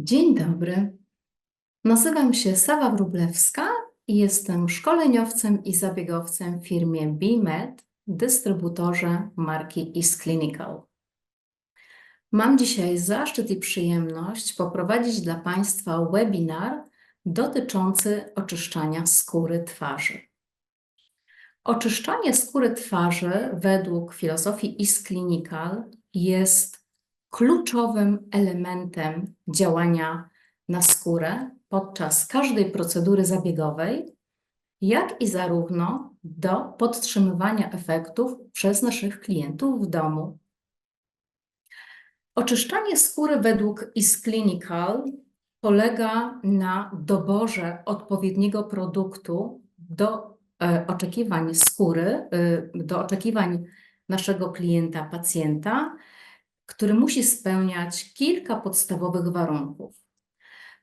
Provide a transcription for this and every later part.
Dzień dobry. Nazywam się Sawa Wróblewska i jestem szkoleniowcem i zabiegowcem w firmie BMed, dystrybutorze marki Is Clinical. Mam dzisiaj zaszczyt i przyjemność poprowadzić dla Państwa webinar dotyczący oczyszczania skóry twarzy. Oczyszczanie skóry twarzy według filozofii Is Clinical jest kluczowym elementem działania na skórę podczas każdej procedury zabiegowej, jak i zarówno do podtrzymywania efektów przez naszych klientów w domu. Oczyszczanie skóry według Is Clinical polega na doborze odpowiedniego produktu do e, oczekiwań skóry, e, do oczekiwań naszego klienta, pacjenta, który musi spełniać kilka podstawowych warunków.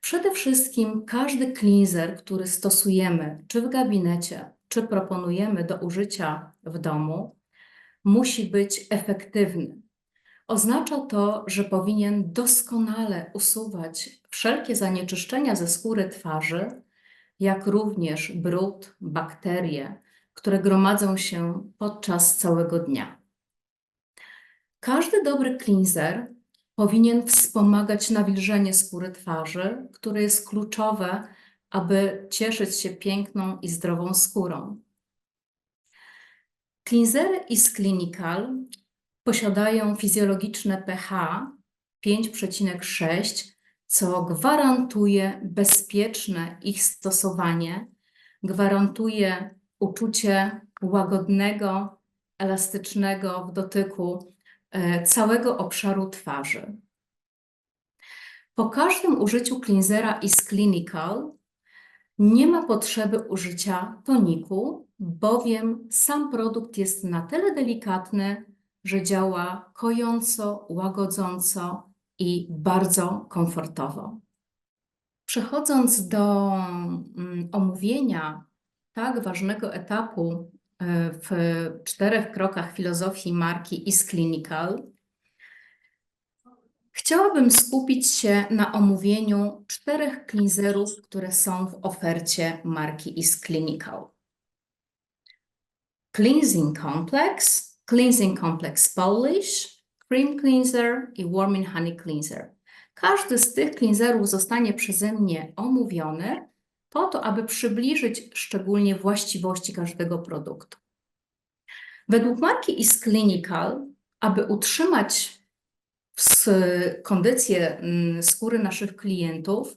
Przede wszystkim każdy cleanser, który stosujemy, czy w gabinecie, czy proponujemy do użycia w domu, musi być efektywny. Oznacza to, że powinien doskonale usuwać wszelkie zanieczyszczenia ze skóry twarzy, jak również brud, bakterie, które gromadzą się podczas całego dnia. Każdy dobry cleanser powinien wspomagać nawilżenie skóry twarzy, które jest kluczowe, aby cieszyć się piękną i zdrową skórą. Cleansery Is Clinical posiadają fizjologiczne pH 5,6, co gwarantuje bezpieczne ich stosowanie, gwarantuje uczucie łagodnego, elastycznego w dotyku całego obszaru twarzy. Po każdym użyciu cleansera Is Clinical nie ma potrzeby użycia toniku, bowiem sam produkt jest na tyle delikatny, że działa kojąco, łagodząco i bardzo komfortowo. Przechodząc do mm, omówienia tak ważnego etapu e, w czterech krokach filozofii marki Is Clinical, chciałabym skupić się na omówieniu czterech cleanserów, które są w ofercie marki Is Clinical. Cleansing Complex, Cleansing Complex Polish, Cream Cleanser i Warming Honey Cleanser. Każdy z tych cleanserów zostanie przeze mnie omówiony po to, aby przybliżyć szczególnie właściwości każdego produktu. Według marki Is Clinical, aby utrzymać kondycję mm, skóry naszych klientów,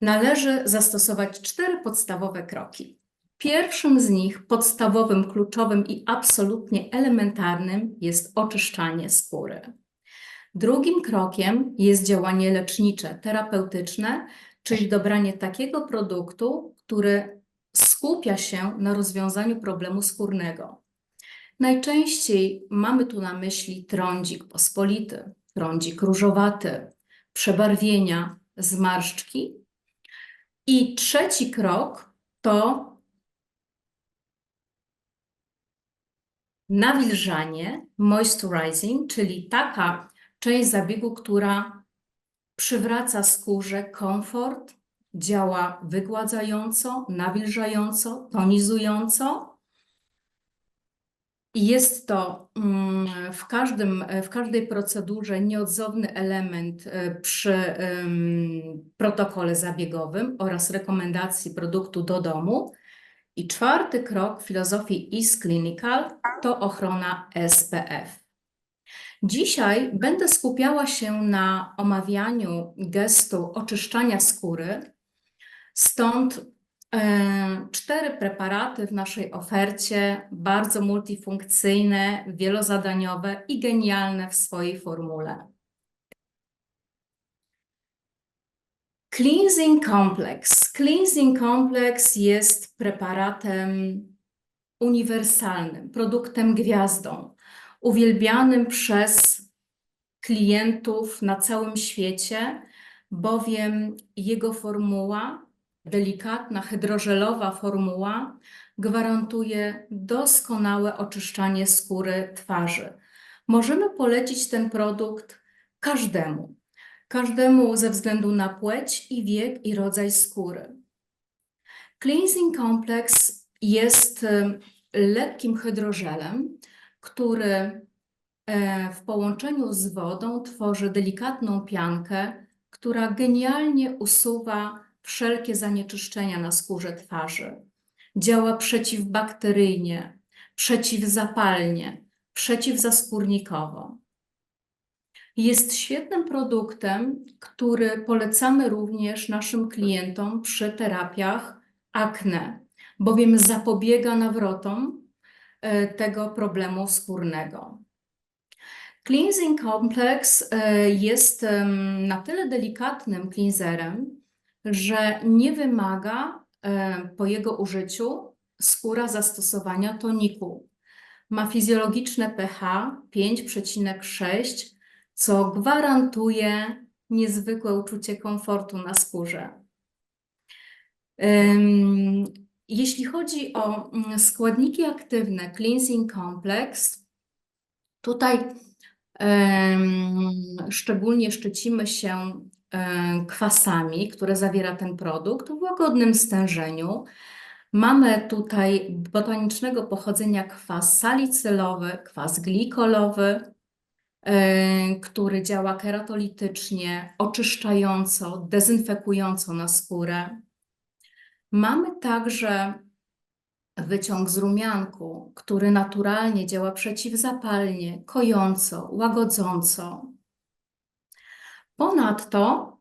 należy zastosować cztery podstawowe kroki. Pierwszym z nich, podstawowym, kluczowym i absolutnie elementarnym jest oczyszczanie skóry. Drugim krokiem jest działanie lecznicze, terapeutyczne, czyli dobranie takiego produktu, który skupia się na rozwiązaniu problemu skórnego. Najczęściej mamy tu na myśli trądzik pospolity, trądzik różowaty, przebarwienia, zmarszczki. I trzeci krok to nawilżanie, moisturizing, czyli taka część zabiegu, która przywraca skórze komfort, działa wygładzająco, nawilżająco, tonizująco. I jest to mm, w, każdym, w każdej procedurze nieodzowny element e, przy protokole zabiegowym oraz rekomendacji produktu do domu. I czwarty krok filozofii Is Clinical to ochrona SPF. Dzisiaj będę skupiała się na omawianiu gestu oczyszczania skóry, stąd e, cztery preparaty w naszej ofercie, bardzo multifunkcyjne, wielozadaniowe i genialne w swojej formule. Cleansing Complex. Cleansing Complex jest preparatem uniwersalnym, produktem gwiazdą, uwielbianym przez klientów na całym świecie, bowiem jego formuła, delikatna, hydrożelowa formuła, gwarantuje doskonałe oczyszczanie skóry twarzy. Możemy polecić ten produkt każdemu. każdemu ze względu na płeć i wiek i rodzaj skóry. Cleansing Complex jest em, lekkim hydrożelem, który e, w połączeniu z wodą tworzy delikatną piankę, która genialnie usuwa wszelkie zanieczyszczenia na skórze twarzy. Działa przeciwbakteryjnie, przeciwzapalnie, przeciwzaskórnikowo. Jest świetnym produktem, który polecamy również naszym klientom przy terapiach akne, bowiem zapobiega nawrotom tego problemu skórnego. Cleansing Complex e, jest na tyle delikatnym cleanserem, że nie wymaga e, po jego użyciu skóra zastosowania toniku. Ma fizjologiczne pH 5,6, co gwarantuje niezwykłe uczucie komfortu na skórze. Jeśli chodzi o mm, składniki aktywne Cleansing Complex, tutaj szczególnie szczycimy się em, kwasami, które zawiera ten produkt w łagodnym stężeniu. Mamy tutaj botanicznego pochodzenia kwas salicylowy, kwas glikolowy, e, który działa keratolitycznie, oczyszczająco, dezynfekująco na skórę. Mamy także wyciąg z rumianku, który naturalnie działa przeciwzapalnie, kojąco, łagodząco. Ponadto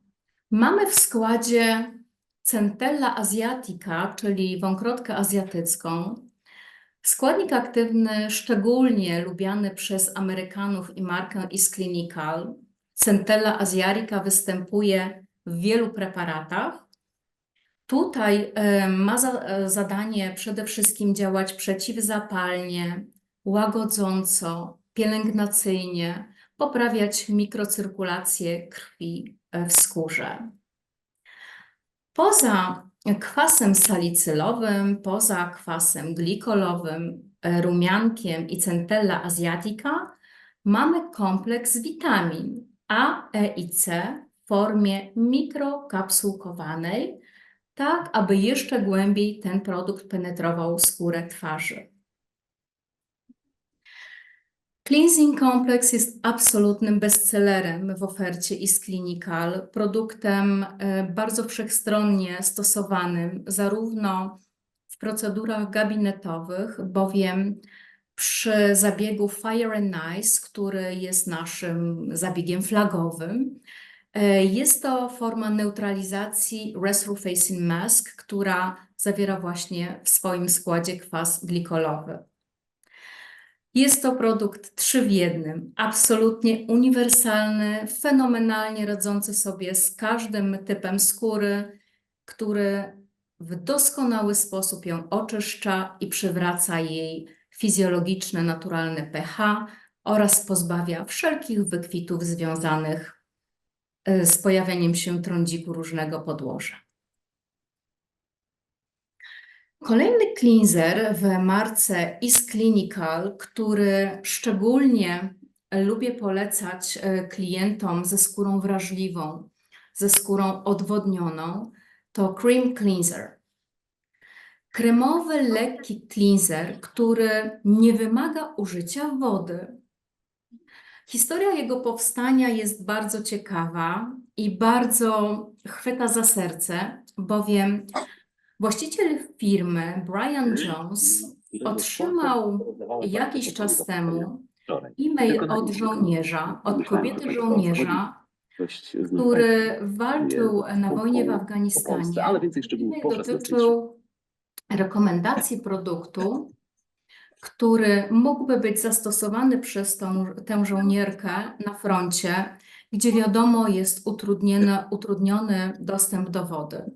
mamy w składzie Centella asiatica, czyli wąkrotkę azjatycką. Składnik aktywny szczególnie lubiany przez Amerykanów i markę Is Clinical. Centella asiatica występuje w wielu preparatach. Tutaj ma za, e, zadanie przede wszystkim działać przeciwzapalnie, łagodząco, pielęgnacyjnie, poprawiać mikrocyrkulację krwi e, w skórze. Poza kwasem salicylowym, poza kwasem glikolowym, e, rumiankiem i Centella asiatica, mamy kompleks witamin A, E i C w formie mikrokapsułkowanej, tak aby jeszcze głębiej ten produkt penetrował skórę twarzy. Cleansing Complex jest absolutnym bestsellerem w ofercie Is Clinical, produktem e, bardzo wszechstronnie stosowanym zarówno w procedurach gabinetowych, bowiem przy zabiegu Fire and Nice, który jest naszym zabiegiem flagowym, jest to forma neutralizacji Resurfacing Mask, która zawiera właśnie w swoim składzie kwas glikolowy. Jest to produkt trzy w jednym, absolutnie uniwersalny, fenomenalnie radzący sobie z każdym typem skóry, który w doskonały sposób ją oczyszcza i przywraca jej fizjologiczne, naturalne pH oraz pozbawia wszelkich wykwitów związanych e, z pojawianiem się trądziku różnego podłoża. Kolejny cleanser w marce Is Clinical, który szczególnie lubię polecać e, klientom ze skórą wrażliwą, ze skórą odwodnioną, to Cream Cleanser. Kremowy, lekki cleanser, który nie wymaga użycia wody. Historia jego powstania jest bardzo ciekawa i bardzo chwyta za serce, bowiem Właściciel firmy, Brian Jones, otrzymał jakiś czas temu e-mail od żołnierza, od kobiety żołnierza, który walczył na wojnie w Afganistanie. E-mail po 16. dotyczył rekomendacji produktu, który mógłby być zastosowany przez tą, tę żołnierkę na froncie, gdzie wiadomo jest utrudniony, utrudniony dostęp do wody.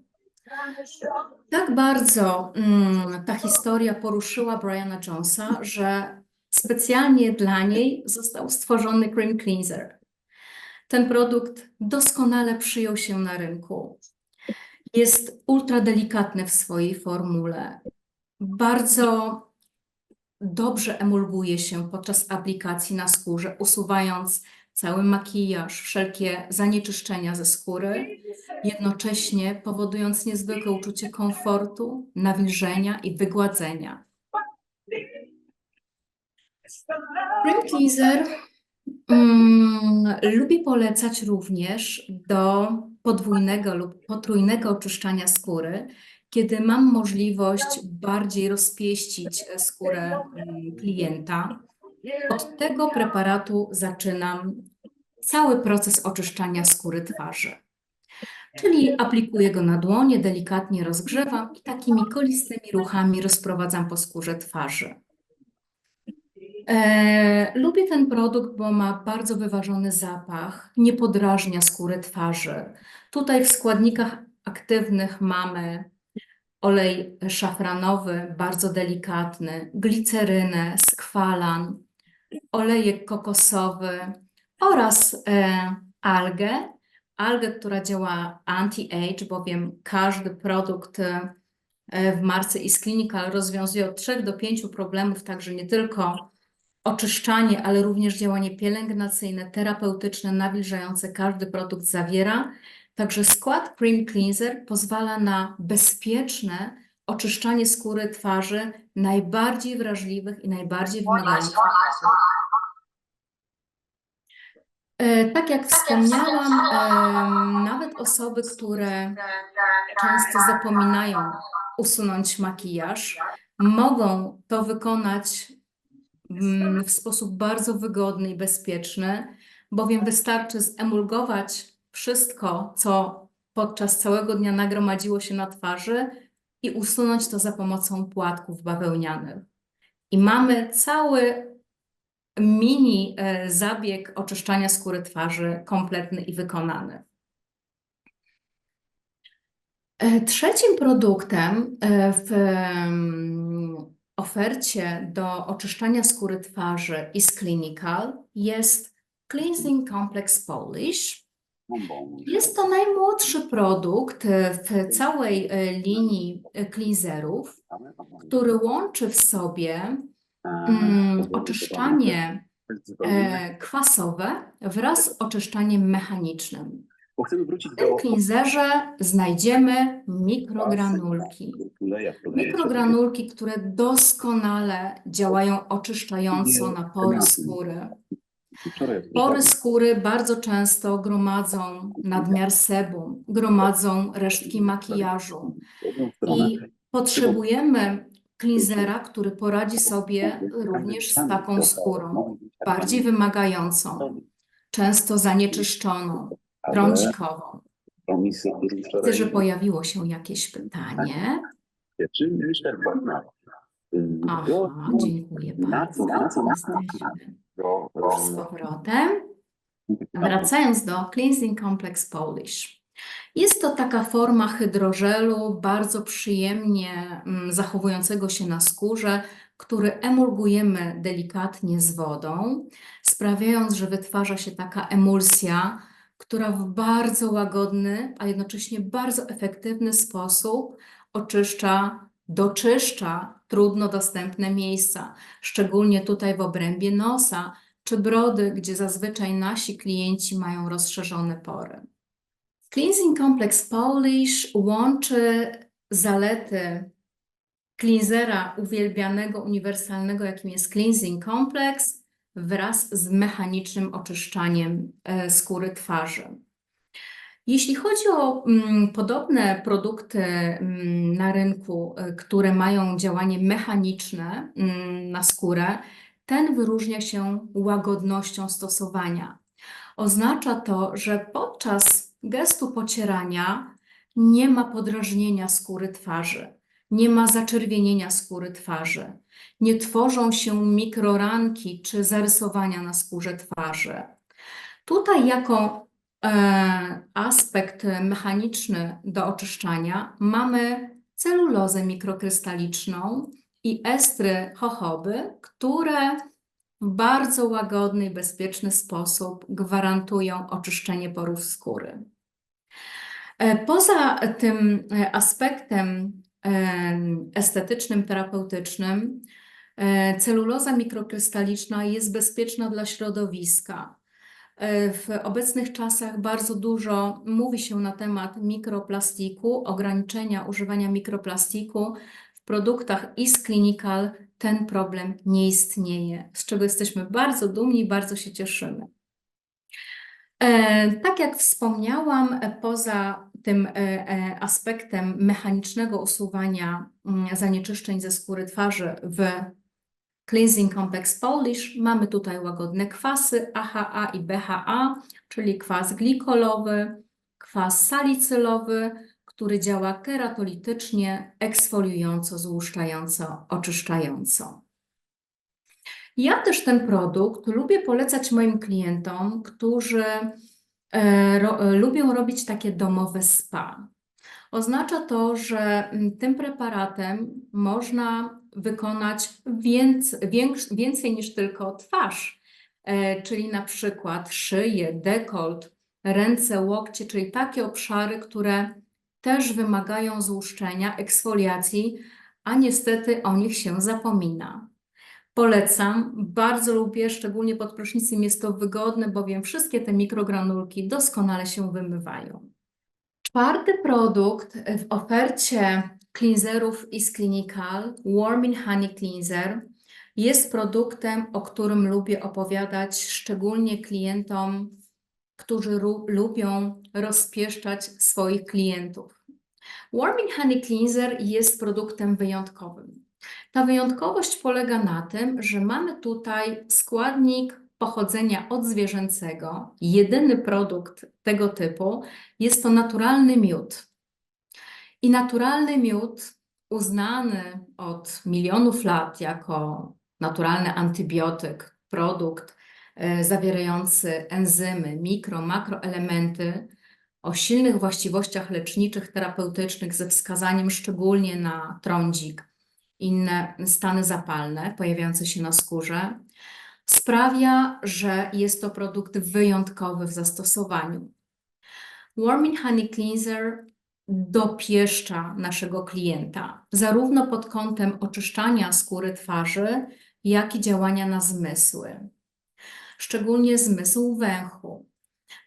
Tak bardzo mm, ta historia poruszyła Briana Jonesa, że specjalnie dla niej został stworzony Cream Cleanser. Ten produkt doskonale przyjął się na rynku. Jest ultra delikatny w swojej formule. Bardzo dobrze emulguje się podczas aplikacji na skórze, usuwając cały makijaż, wszelkie zanieczyszczenia ze skóry, jednocześnie powodując niezwykłe uczucie komfortu, nawilżenia i wygładzenia. Cream mm, lubię polecać również do podwójnego lub potrójnego oczyszczania skóry, kiedy mam możliwość bardziej rozpieścić e, skórę mm, klienta. Od tego preparatu zaczynam cały proces oczyszczania skóry twarzy. Czyli aplikuję go na dłonie, delikatnie rozgrzewam i takimi kolistymi ruchami rozprowadzam po skórze twarzy. E, lubię ten produkt, bo ma bardzo wyważony zapach, nie podrażnia skóry twarzy. Tutaj w składnikach aktywnych mamy olej szafranowy, bardzo delikatny, glicerynę, skwalan, olejek kokosowy oraz e, algę. Algę, która działa anti-age, bowiem każdy produkt e, w marce Is Clinical rozwiązuje od 3 do 5 problemów, także nie tylko oczyszczanie, ale również działanie pielęgnacyjne, terapeutyczne, nawilżające każdy produkt zawiera. Także skład Cream Cleanser pozwala na bezpieczne oczyszczanie skóry twarzy najbardziej wrażliwych i najbardziej wymagających. E, Tak jak wspomniałam, em, nawet osoby, które często zapominają usunąć makijaż, mogą to wykonać mm, w sposób bardzo wygodny i bezpieczny, bowiem wystarczy zemulgować wszystko, co podczas całego dnia nagromadziło się na twarzy i usunąć to za pomocą płatków bawełnianych. I mamy cały mini e, zabieg oczyszczania skóry twarzy kompletny i wykonany. E, Trzecim produktem e, w em, ofercie do oczyszczania skóry twarzy is Clinical jest Cleansing Complex Polish. Jest to najmłodszy produkt w całej e, linii e, cleanserów, który łączy w sobie mm, oczyszczanie e, kwasowe wraz z oczyszczaniem mechanicznym. W tym cleanserze znajdziemy mikrogranulki. Mikrogranulki, które doskonale działają oczyszczająco na pory skóry. Pory skóry bardzo często gromadzą nadmiar sebum, gromadzą resztki makijażu i potrzebujemy cleansera, który poradzi sobie również z taką skórą, bardziej wymagającą, często zanieczyszczoną, trądzikową. Widzę, że pojawiło się jakieś pytanie. Aha, dziękuję bardzo. Jesteśmy z powrotem. Wracając do Cleansing Complex Polish. Jest to taka forma hydrożelu bardzo przyjemnie mm, zachowującego się na skórze, który emulgujemy delikatnie z wodą, sprawiając, że wytwarza się taka emulsja, która w bardzo łagodny, a jednocześnie bardzo efektywny sposób oczyszcza, doczyszcza trudno dostępne miejsca, szczególnie tutaj w obrębie nosa czy brody, gdzie zazwyczaj nasi klienci mają rozszerzone pory. Cleansing Complex Polish łączy zalety cleansera uwielbianego, uniwersalnego, jakim jest Cleansing Complex, wraz z mechanicznym oczyszczaniem e, skóry twarzy. Jeśli chodzi o mm, podobne produkty mm, na rynku, e, które mają działanie mechaniczne mm, na skórę, ten wyróżnia się łagodnością stosowania. Oznacza to, że podczas gestu pocierania nie ma podrażnienia skóry twarzy, nie ma zaczerwienienia skóry twarzy, nie tworzą się mikroranki czy zarysowania na skórze twarzy. Tutaj jako aspekt mechaniczny do oczyszczania mamy celulozę mikrokrystaliczną i estry jojoby, które w bardzo łagodny i bezpieczny sposób gwarantują oczyszczenie porów skóry. E, Poza tym e, aspektem em, estetycznym, terapeutycznym, e, celuloza mikrokrystaliczna jest bezpieczna dla środowiska, E, W obecnych czasach bardzo dużo mówi się na temat mikroplastiku, ograniczenia używania mikroplastiku. W produktach Is Clinical ten problem nie istnieje, z czego jesteśmy bardzo dumni i bardzo się cieszymy. E, Tak jak wspomniałam, e, poza tym e, e, aspektem mechanicznego usuwania mm, zanieczyszczeń ze skóry twarzy w Cleansing Complex Polish mamy tutaj łagodne kwasy AHA i BHA, czyli kwas glikolowy, kwas salicylowy, który działa keratolitycznie, eksfoliująco, złuszczająco, oczyszczająco. Ja też ten produkt lubię polecać moim klientom, którzy e, ro, e, lubią robić takie domowe spa. Oznacza to, że mm, tym preparatem można wykonać więc, większ, więcej niż tylko twarz, e, czyli na przykład szyję, dekolt, ręce, łokcie, czyli takie obszary, które też wymagają złuszczenia, eksfoliacji, a niestety o nich się zapomina. Polecam, bardzo lubię, szczególnie pod prysznicem jest to wygodne, bowiem wszystkie te mikrogranulki doskonale się wymywają. Czwarty produkt w ofercie cleanserów Is Clinical, Warming Honey Cleanser, jest produktem, o którym lubię opowiadać szczególnie klientom, którzy lubią rozpieszczać swoich klientów. Warming Honey Cleanser jest produktem wyjątkowym. Ta wyjątkowość polega na tym, że mamy tutaj składnik pochodzenia odzwierzęcego. Jedyny produkt tego typu jest to naturalny miód. I naturalny miód, uznany od milionów lat jako naturalny antybiotyk, produkt e, zawierający enzymy, mikro, makroelementy o silnych właściwościach leczniczych, terapeutycznych, ze wskazaniem szczególnie na trądzik, inne stany zapalne pojawiające się na skórze, sprawia, że jest to produkt wyjątkowy w zastosowaniu. Warming Honey Cleanser dopieszcza naszego klienta, zarówno pod kątem oczyszczania skóry twarzy, jak i działania na zmysły, szczególnie zmysł węchu.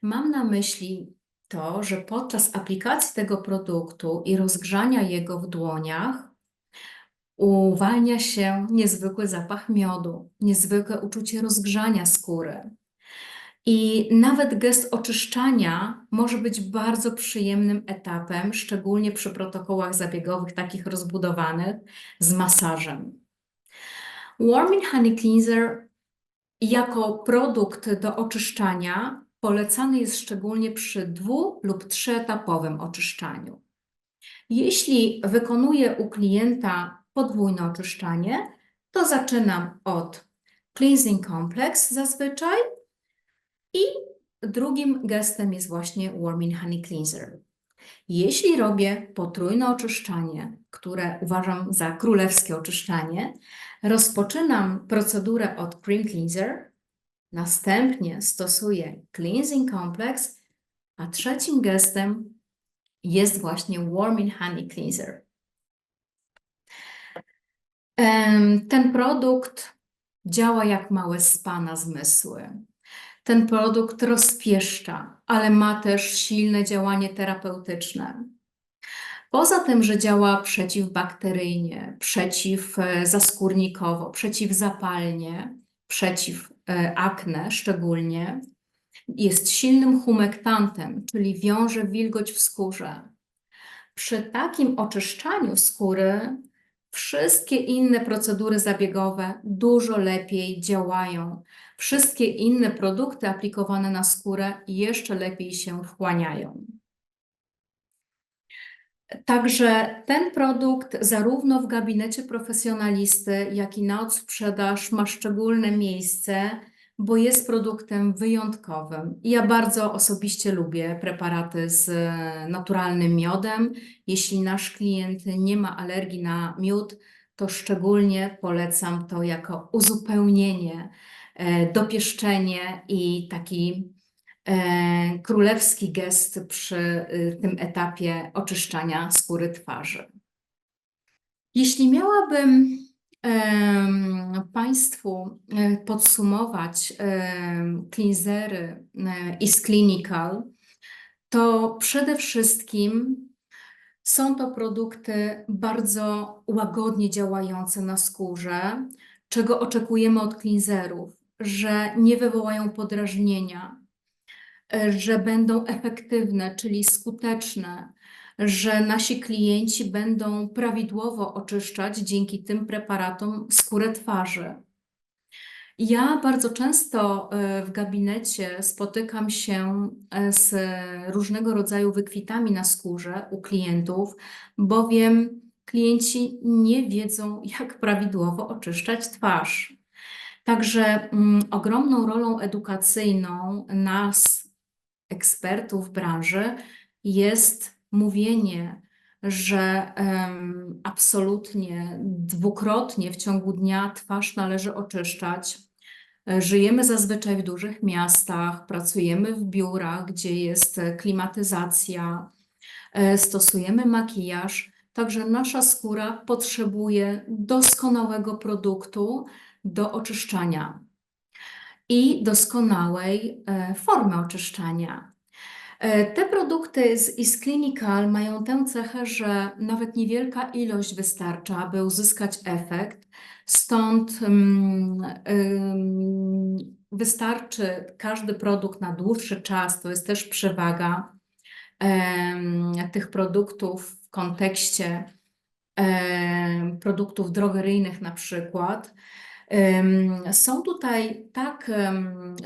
Mam na myśli to, że podczas aplikacji tego produktu i rozgrzania jego w dłoniach uwalnia się niezwykły zapach miodu, niezwykłe uczucie rozgrzania skóry. I nawet gest oczyszczania może być bardzo przyjemnym etapem, szczególnie przy protokołach zabiegowych, takich rozbudowanych, z masażem. Warming Honey Cleanser jako produkt do oczyszczania polecany jest szczególnie przy dwu- lub trzyetapowym oczyszczaniu. Jeśli wykonuję u klienta podwójne oczyszczanie, to zaczynam od Cleansing Complex zazwyczaj i drugim gestem jest właśnie Warming Honey Cleanser. Jeśli robię potrójne oczyszczanie, które uważam za królewskie oczyszczanie, rozpoczynam procedurę od Cream Cleanser, następnie stosuję Cleansing Complex, a trzecim gestem jest właśnie Warming Honey Cleanser. Ten produkt działa jak małe spa na zmysły. Ten produkt rozpieszcza, ale ma też silne działanie terapeutyczne. Poza tym, że działa przeciwbakteryjnie, przeciwzaskórnikowo, przeciwzapalnie, przeciw e, akne szczególnie, jest silnym humektantem, czyli wiąże wilgoć w skórze. Przy takim oczyszczaniu skóry wszystkie inne procedury zabiegowe dużo lepiej działają. Wszystkie inne produkty aplikowane na skórę jeszcze lepiej się wchłaniają. Także ten produkt zarówno w gabinecie profesjonalisty, jak i na odsprzedaż ma szczególne miejsce, bo jest produktem wyjątkowym. Ja bardzo osobiście lubię preparaty z e, naturalnym miodem. Jeśli nasz klient nie ma alergii na miód, to szczególnie polecam to jako uzupełnienie, e, dopieszczenie i taki e, królewski gest przy y, tym etapie oczyszczania skóry twarzy. Jeśli miałabym Państwu e, podsumować cleansery e, Is Clinical, to przede wszystkim są to produkty bardzo łagodnie działające na skórze, czego oczekujemy od cleanserów, że nie wywołają podrażnienia, e, że będą efektywne, czyli skuteczne, że nasi klienci będą prawidłowo oczyszczać dzięki tym preparatom skórę twarzy. Ja bardzo często e, w gabinecie spotykam się e, z różnego rodzaju wykwitami na skórze u klientów, bowiem klienci nie wiedzą, jak prawidłowo oczyszczać twarz. Także mm, ogromną rolą edukacyjną nas, ekspertów branży, jest mówienie, że em, absolutnie dwukrotnie w ciągu dnia twarz należy oczyszczać. Żyjemy zazwyczaj w dużych miastach, pracujemy w biurach, gdzie jest klimatyzacja, e, stosujemy makijaż, także nasza skóra potrzebuje doskonałego produktu do oczyszczania i doskonałej e, formy oczyszczania. E, Te produkty z Is Clinical mają tę cechę, że nawet niewielka ilość wystarcza, aby uzyskać efekt. Stąd mm, wystarczy każdy produkt na dłuższy czas. To jest też przewaga tych produktów w kontekście produktów drogeryjnych na przykład. Są tutaj tak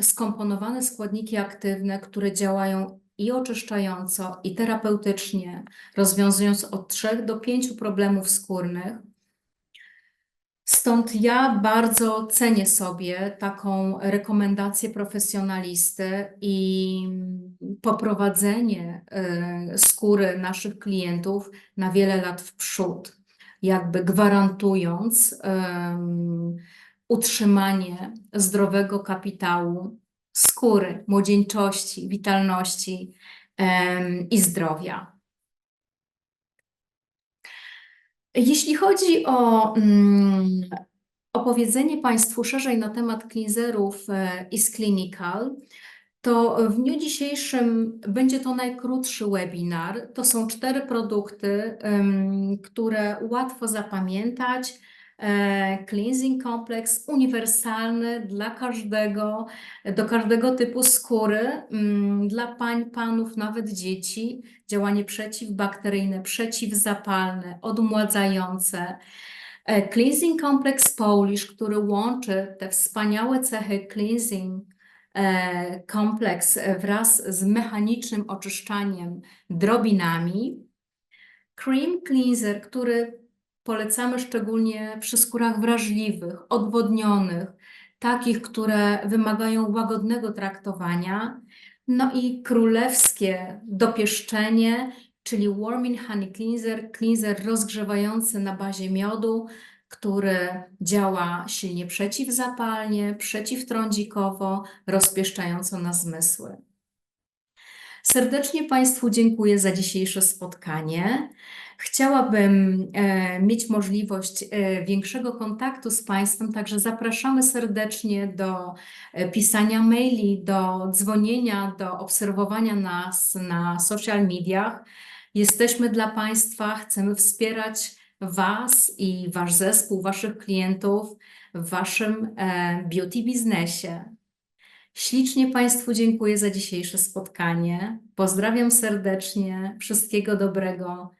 skomponowane składniki aktywne, które działają i oczyszczająco, i terapeutycznie, rozwiązując od 3 do 5 problemów skórnych. Stąd ja bardzo cenię sobie taką rekomendację profesjonalisty i poprowadzenie y, skóry naszych klientów na wiele lat w przód, jakby gwarantując utrzymanie zdrowego kapitału skóry, młodzieńczości, witalności i zdrowia. Jeśli chodzi o mm, opowiedzenie Państwu szerzej na temat cleanserów e, Is Clinical, to w dniu dzisiejszym będzie to najkrótszy webinar. To są cztery produkty, które łatwo zapamiętać. E, Cleansing Complex uniwersalny dla każdego, do każdego typu skóry, mm, dla pań, panów, nawet dzieci. Działanie przeciwbakteryjne, przeciwzapalne, odmładzające. E, Cleansing Complex Polish, który łączy te wspaniałe cechy cleansing e, kompleks wraz z mechanicznym oczyszczaniem drobinami. Cream cleanser, który polecamy szczególnie przy skórach wrażliwych, odwodnionych, takich, które wymagają łagodnego traktowania. No i królewskie dopieszczenie, czyli Warming Honey Cleanser, cleanser rozgrzewający na bazie miodu, który działa silnie przeciwzapalnie, przeciwtrądzikowo, rozpieszczająco na zmysły. Serdecznie Państwu dziękuję za dzisiejsze spotkanie. Chciałabym e, mieć możliwość e, większego kontaktu z Państwem, także zapraszamy serdecznie do e, pisania maili, do dzwonienia, do obserwowania nas na social mediach. Jesteśmy dla Państwa, chcemy wspierać Was i Wasz zespół, Waszych klientów w Waszym beauty biznesie. Ślicznie Państwu dziękuję za dzisiejsze spotkanie. Pozdrawiam serdecznie, wszystkiego dobrego